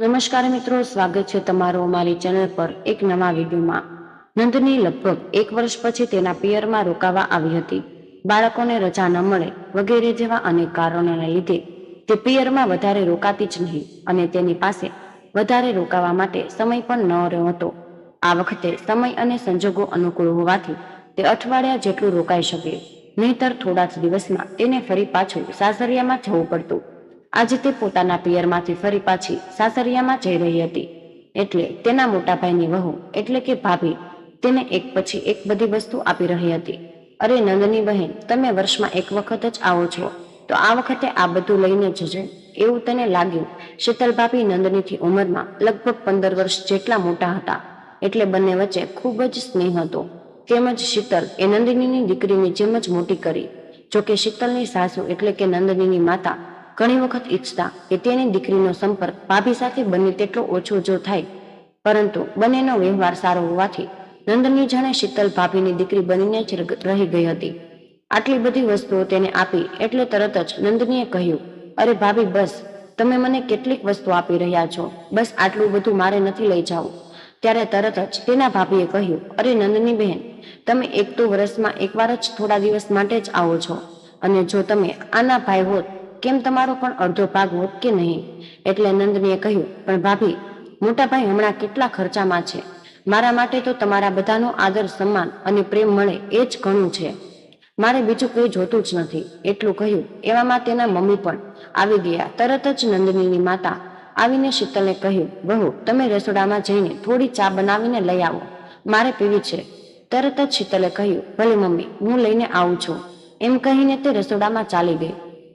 નમસ્કાર મિત્રો, સ્વાગત છે તમારું અમારી ચેનલ પર એક નવા વિડીયોમાં. નંદની લગભગ એક વર્ષ પછી તેના પિયરમાં રોકાવા આવી હતી. બાળકોને રજા ન મળે વગેરે જેવા અનેક કારણોને લીધે તે પિયરમાં વધારે રોકાતી જ નહીં અને તેની પાસે વધારે રોકાવા માટે સમય પણ ન રહ્યો હતો. આ વખતે સમય અને સંજોગો અનુકૂળ હોવાથી તે અઠવાડિયા જેટલું રોકાઈ શકે. નહીતર થોડા જ દિવસમાં તેને ફરી પાછું સાસરિયામાં જવું પડતું. આજે તે પોતાના પિયરમાંથી ફરી પાછી સાસરિયામાં જઈ રહી હતી. એટલે તેના મોટાભાઈની વહુ, એટલે કે ભાભી, તેને એક પછી એક બધી વસ્તુ આપી રહી હતી. અરે નંદની બહેન, તમે વર્ષમાં એક વખત જ આવો છો. તો આ વખતે આ બધું લઈને જજે. એવું તેને લાગ્યું? શીતલ ભાભી નંદનીથી ઉંમરમાં લગભગ પંદર વર્ષ જેટલા મોટા હતા. એટલે બંને વચ્ચે ખૂબ જ સ્નેહ હતો. તેમજ શીતલ એ નંદિનીની દીકરીની જેમ જ મોટી કરી. જોકે શીતલની સાસુ એટલે કે નંદનીની માતા ઘણી વખત ઈચ્છતા કે તેની દીકરીનો સંપર્ક ભાભી સાથે બને તેટલો ઓછો જો થાય. પરંતુ બંનેનો વ્યવહાર સારો હોવાથી નંદની જાણે શીતલ ભાભીની દીકરી બનીને જ રહી ગઈ હતી. આટલી બધી વસ્તુઓ તેને આપી એટલે તરત જ નંદનીએ કહ્યું, અરે ભાભી, બસ. તમે મને કેટલીક વસ્તુ આપી રહ્યા છો. બસ આટલું બધું મારે નથી લઈ જવું. ત્યારે તરત જ તેના ભાભીએ કહ્યું, અરે નંદની બહેન તમે એક તો વર્ષમાં એકવાર જ થોડા દિવસ માટે જ આવો છો. અને જો તમે આના ભાઈ હોત કેમ તમારો પણ અડધો ભાગ કે નહીં? એટલે નંદનીએ કહ્યું, પણ ભાભી, મોટા ભાઈ હમણાં કેટલા ખર્ચામાં છે? મારા માટે તો તમારા બધાનો આદર, સન્માન અને પ્રેમ મળે એ જ ઘણું છે. મારે બીજું કોઈ જોતું જ નથી. એટલું કહ્યું. એવામાં તેના મમ્મી પણ આવી ગયા. તરત જ નંદનીની માતા આવીને શીતલને કહ્યું બહુ તમે રસોડામાં જઈને થોડી ચા બનાવીને લઈ આવો. મારે પીવી છે. તરત જ શીતલે કહ્યું, ભલે મમ્મી, હું લઈને આવું છું. એમ કહીને તે રસોડામાં ચાલી ગઈ.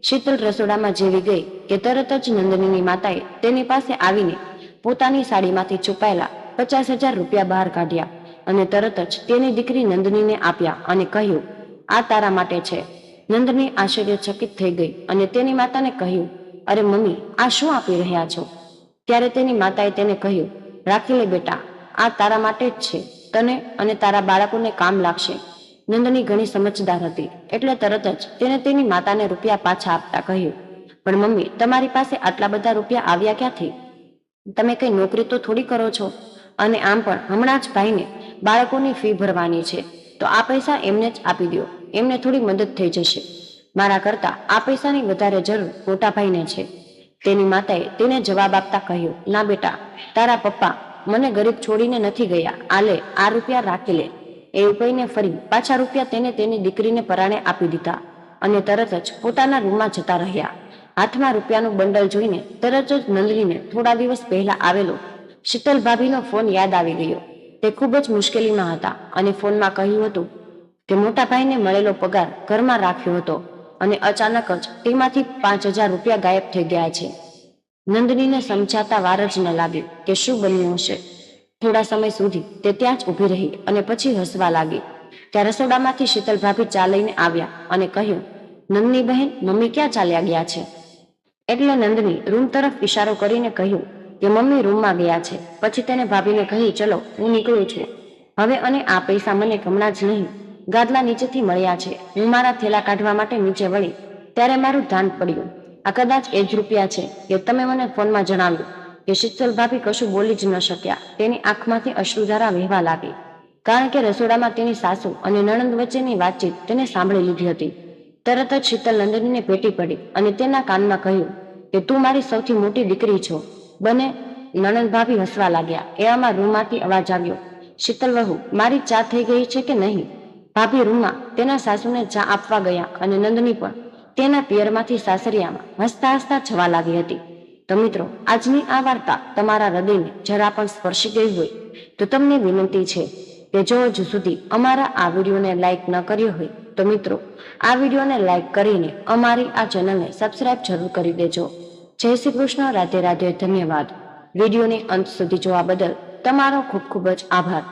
શીતલ રસોડામાં જેવી ગઈ કે તરત જ નંદનીની માતાએ તેની પાસે આવીને પોતાની સાડીમાંથી છુપાયેલા પચાસ હજાર રૂપિયા બહાર કાઢ્યા અને તરત જ તેની દીકરી નંદનીને આપ્યા અને કહ્યું, આ તારા માટે છે. નંદની આશ્ચર્યચકિત થઈ ગઈ અને તેની માતાને કહ્યું, અરે મમ્મી, આ શું આપી રહ્યા છો? ત્યારે તેની માતાએ તેને કહ્યું, રાખી લે બેટા, આ તારા માટે જ છે. તને અને તારા બાળકોને કામ લાગશે. નંદની ઘણી સમજદાર હતી. એટલે તરત જ તેને તેની માતાને રૂપિયા પાછા આપતા કહ્યું, પણ મમ્મી, તમારી પાસે આટલા બધા રૂપિયા આવ્યા ક્યાંથી? તમે કઈ નોકરી તો થોડી કરો છો? અને આમ પણ હમણાં જ ભાઈને બાળકોની ફી ભરવાની છે. તો આ પૈસા એમને જ આપી દો એમને થોડી મદદ થઈ જશે. મારા કરતા આ પૈસાની વધારે જરૂર મોટા ભાઈને છે. તેની માતાએ તેને જવાબ આપતા કહ્યું, ના બેટા, તારા પપ્પા મને ગરીબ છોડીને નથી ગયા. આલે આ રૂપિયા રાખી લે. એવું કહીને ફરી પાછા રૂપિયા તેને તેની દીકરીને પરાણે આપી દીધા અને તરત જ પોતાના રૂમમાં જતા રહ્યા. હાથમાં રૂપિયાનું બંડલ જોઈને તરત જ નંદનીને થોડા દિવસ પહેલા આવેલો શીતલ ભાભીનો ફોન યાદ આવી ગયો. તે ખૂબ જ મુશ્કેલીમાં હતા અને ફોનમાં કહ્યું હતું કે મોટા ભાઈને મળેલો પગાર ઘરમાં રાખ્યો હતો અને અચાનક જ તેમાંથી પાંચ હજાર રૂપિયા ગાયબ થઈ ગયા છે. નંદનીને સમજાતા વાર જ ન લાગ્યું કે શું બન્યું હશે. થોડા સમય સુધી તે ત્યાં જ ઊભી રહી અને પછી હસવા લાગી. ત્યાં રસોડામાંથી શીતલ ભાભી ચા લઈને આવ્યા અને કહ્યું, નંદની બહેન, મમ્મી ક્યાં ચાલ્યા ગયા છે? એટલે નંદની રૂમ તરફ ઇશારો કરીને કહ્યું કે મમ્મી રૂમમાં ગયા છે. પછી તેને ભાભીને કહી ચલો, હું નીકળું છું. હવે અને આ પૈસા મને હમણાં જ નહીં. ગાદલા નીચેથી મળ્યા છે. હું મારા થેલા કાઢવા માટે નીચે વળી. ત્યારે મારું ધ્યાન પડ્યું. આ કદાચ એ જ રૂપિયા છે કે તમે મને ફોનમાં જણાવ્યું. કે શીતલ ભાભી કશું બોલી જ ન શક્યા. તેની આંખમાંથી અશ્રુધારા વહેવા લાગી. કારણ કે રસોડામાં તેની સાસુ અને નણંદ વચ્ચેની વાતચીત તેને સાંભળી લીધી હતી. તરત જ શીતલ નંદનીને ભેટી પડી અને તેના કાનમાં કહ્યું કે, તું મારી સૌથી મોટી દીકરી છો. બને નણંદ ભાભી હસવા લાગ્યા. એવામાં રૂમમાંથી અવાજ આવ્યો. શીતલ વહુ, મારી ચા થઈ ગઈ છે કે નહીં? ભાભી રૂમમાં તેના સાસુને ચા આપવા ગયા અને નંદની પણ તેના પિયરમાંથી સાસરિયામાં હસતા હસતા છવા લાગી હતી. તો મિત્રો, આજની આ વાર્તા તમારા હૃદયને જરા પણ સ્પર્શી ગઈ હોય તો તમને વિનંતી છે કે જો હજુ સુધી અમારા આ વિડીયોને લાઈક ન કર્યો હોય તો મિત્રો, આ વિડીયોને લાઈક કરીને અમારી આ ચેનલને સબસ્ક્રાઇબ જરૂર કરી દેજો. જય શ્રી કૃષ્ણ, રાધે રાધે, ધન્યવાદ. વિડીયોને અંત સુધી જોવા બદલ તમારો ખૂબ ખૂબ જ આભાર.